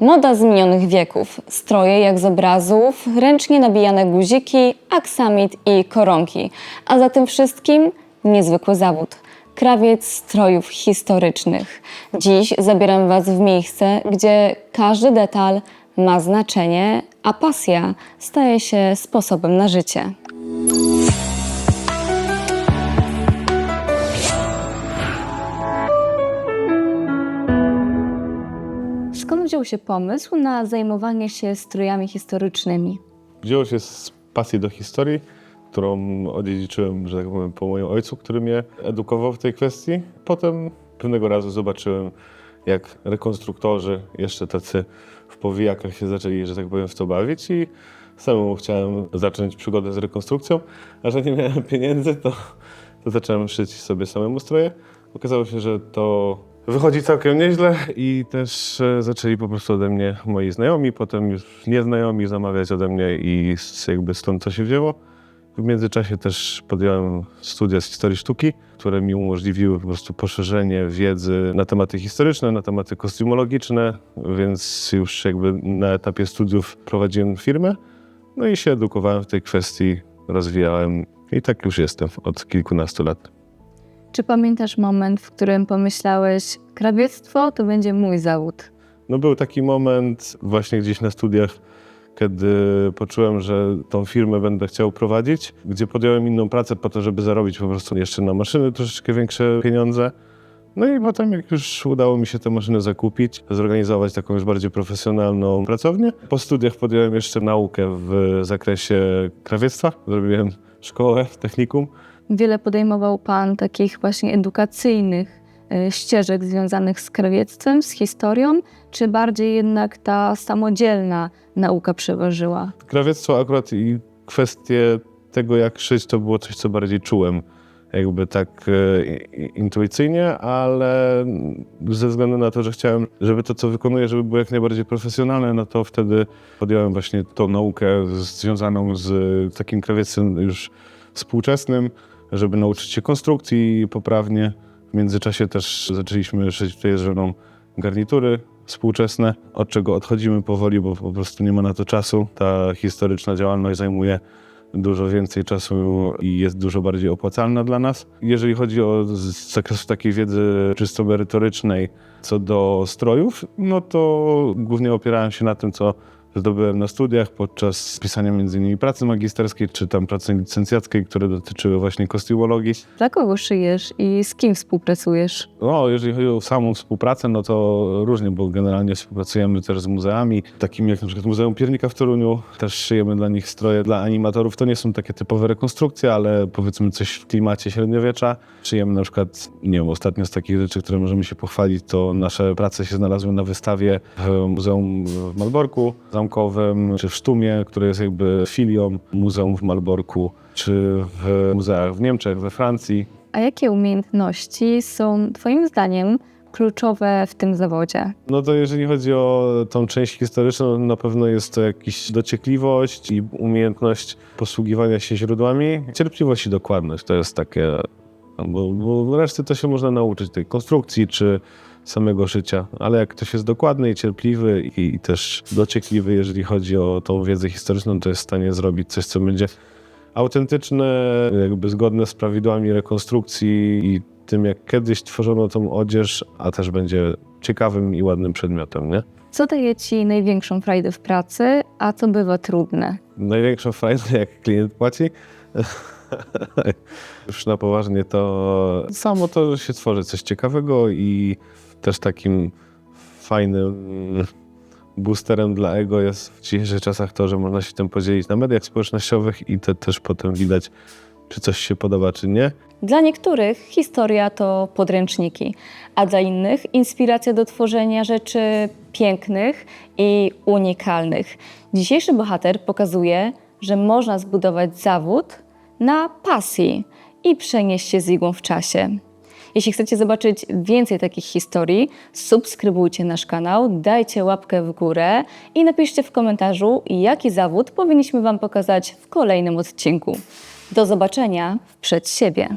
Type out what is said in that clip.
Moda z minionych wieków, stroje jak z obrazów, ręcznie nabijane guziki, aksamit i koronki. A za tym wszystkim niezwykły zawód. Krawiec strojów historycznych. Dziś zabieram Was w miejsce, gdzie każdy detal ma znaczenie, a pasja staje się sposobem na życie. Skąd wziął się pomysł na zajmowanie się strojami historycznymi? Wzięło się z pasji do historii, którą odziedziczyłem, że tak powiem, po moim ojcu, który mnie edukował w tej kwestii. Potem pewnego razu zobaczyłem, jak rekonstruktorzy, jeszcze tacy w powijakach się zaczęli, że tak powiem, w to bawić i samemu chciałem zacząć przygodę z rekonstrukcją, a że nie miałem pieniędzy, to, to zacząłem szyć sobie samemu stroje. Okazało się, że to wychodzi całkiem nieźle i też e, zaczęli po prostu ode mnie moi znajomi, potem już nieznajomi zamawiać ode mnie i jakby stąd to się wzięło. W międzyczasie też podjąłem studia z historii sztuki, które mi umożliwiły po prostu poszerzenie wiedzy na tematy historyczne, na tematy kostiumologiczne, więc już jakby na etapie studiów prowadziłem firmę, no i się edukowałem w tej kwestii, rozwijałem i tak już jestem od kilkunastu lat. Czy pamiętasz moment, w którym pomyślałeś, krawiectwo to będzie mój zawód? No był taki moment właśnie gdzieś na studiach, kiedy poczułem, że tą firmę będę chciał prowadzić, gdzie podjąłem inną pracę po to, żeby zarobić po prostu jeszcze na maszyny troszeczkę większe pieniądze. No i potem jak już udało mi się te maszyny zakupić, zorganizować taką już bardziej profesjonalną pracownię. Po studiach podjąłem jeszcze naukę w zakresie krawiectwa. Zrobiłem szkołę technikum. Wiele podejmował Pan takich właśnie edukacyjnych y, ścieżek związanych z krawiectwem, z historią, czy bardziej jednak ta samodzielna nauka przeważyła? krawiectwo akurat i kwestie tego, jak szyć, to było coś, co bardziej czułem jakby tak e, intuicyjnie, ale ze względu na to, że chciałem, żeby to, co wykonuję, żeby było jak najbardziej profesjonalne, no to wtedy podjąłem właśnie tą naukę związaną z takim krawiectwem już współczesnym, żeby nauczyć się konstrukcji poprawnie. W międzyczasie też zaczęliśmy szyć tutaj z żoną garnitury współczesne, od czego odchodzimy powoli, bo po prostu nie ma na to czasu. Ta historyczna działalność zajmuje dużo więcej czasu i jest dużo bardziej opłacalna dla nas. Jeżeli chodzi o z z zakresu takiej wiedzy czysto merytorycznej co do strojów, no to głównie opierałem się na tym, co zdobyłem na studiach podczas pisania między innymi pracy magisterskiej, czy tam pracy licencjackiej, które dotyczyły właśnie kostiumologii. Dla kogo szyjesz i z kim współpracujesz? No, jeżeli chodzi o samą współpracę, no to różnie, bo generalnie współpracujemy też z muzeami, takimi jak na przykład Muzeum Piernika w Toruniu. Też szyjemy dla nich stroje dla animatorów. To nie są takie typowe rekonstrukcje, ale powiedzmy coś w klimacie średniowiecza. Szyjemy na przykład, nie wiem, ostatnio z takich rzeczy, które możemy się pochwalić, to nasze prace się znalazły na wystawie w Muzeum w Malborku Zamkowym, czy w Sztumie, które jest jakby filią Muzeum w Malborku, czy w muzeach w Niemczech, we Francji. A jakie umiejętności są Twoim zdaniem kluczowe w tym zawodzie? No to jeżeli chodzi o tą część historyczną, na pewno jest to jakaś dociekliwość i umiejętność posługiwania się źródłami. Cierpliwość i dokładność to jest takie, no bo, bo reszty to się można nauczyć, tej konstrukcji czy samego życia, ale jak ktoś jest dokładny i cierpliwy i, i też dociekliwy, jeżeli chodzi o tą wiedzę historyczną, to jest w stanie zrobić coś, co będzie autentyczne, jakby zgodne z prawidłami rekonstrukcji i tym, jak kiedyś tworzono tą odzież, a też będzie ciekawym i ładnym przedmiotem, nie? Co daje Ci największą frajdę w pracy, a co bywa trudne? Największą frajdę, jak klient płaci. Już na poważnie to samo to, że się tworzy coś ciekawego i też takim fajnym boosterem dla ego jest w dzisiejszych czasach to, że można się tym podzielić na mediach społecznościowych i to też potem widać, czy coś się podoba, czy nie. Dla niektórych historia to podręczniki, a dla innych inspiracja do tworzenia rzeczy pięknych i unikalnych. Dzisiejszy bohater pokazuje, że można zbudować zawód na pasji i przenieść się z igłą w czasie. Jeśli chcecie zobaczyć więcej takich historii, subskrybujcie nasz kanał, dajcie łapkę w górę i napiszcie w komentarzu, jaki zawód powinniśmy Wam pokazać w kolejnym odcinku. Do zobaczenia w przed siebie.